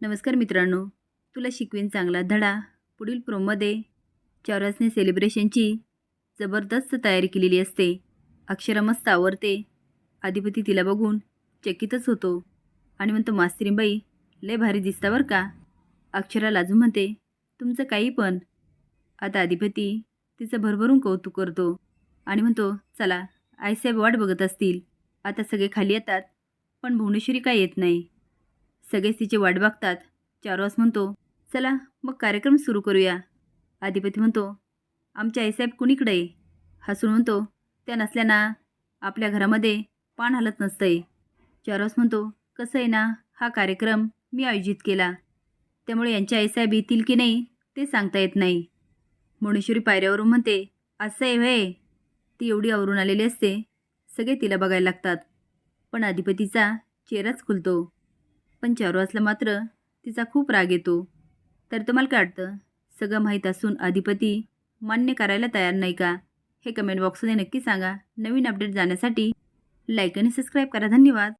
नमस्कार मित्रांनो तुला शिकवीन चांगला धडा. पुढील प्रोमध्ये चौरसने सेलिब्रेशनची जबरदस्त तयारी केलेली असते. अक्षरा मस्त आवरते. अधिपती तिला बघून चकितच होतो. आणि म्हणतो मास्तरीबाई लय भारी दिसता बरं का? अक्षरा लाजून म्हणते तुमचं काही पण. आता अधिपती तिचं भरभरून कौतुक करतो. आणि म्हणतो चला आईसाहेब वाट बघत असतील. आता सगळे खाली येतात. पण भुवनेश्वरी काय येत नाही. सगळेच तिची वाट बघतात. चारवास म्हणतो चला मग कार्यक्रम सुरू करूया. अधिपती म्हणतो आमच्या आईसाहेब कुणीकडे आहे? हसून म्हणतो त्या नसल्याना आपल्या घरामध्ये पान हलत नसतंय. चारवास म्हणतो कसं आहे ना हा कार्यक्रम मी आयोजित केला. त्यामुळे यांच्या आईसाहेब येतील की नाही ते सांगता येत नाही. मुणेश्वरी पायऱ्यावरून म्हणते असं आहे व्हय ती एवढी आवरून आलेली असते सगळे तिला बघायला लागतात. पण अधिपतीचा चेहराच खुलतो. पण चारुवासला मात्र तिचा खूप राग येतो. तर तुम्हाला काय वाटतं? सगळं माहीत असून अधिपती मान्य करायला तयार नाही का? हे कमेंट बॉक्समध्ये नक्की सांगा. नवीन अपडेट जाण्यासाठी लाईक आणि सबस्क्राईब करा. धन्यवाद.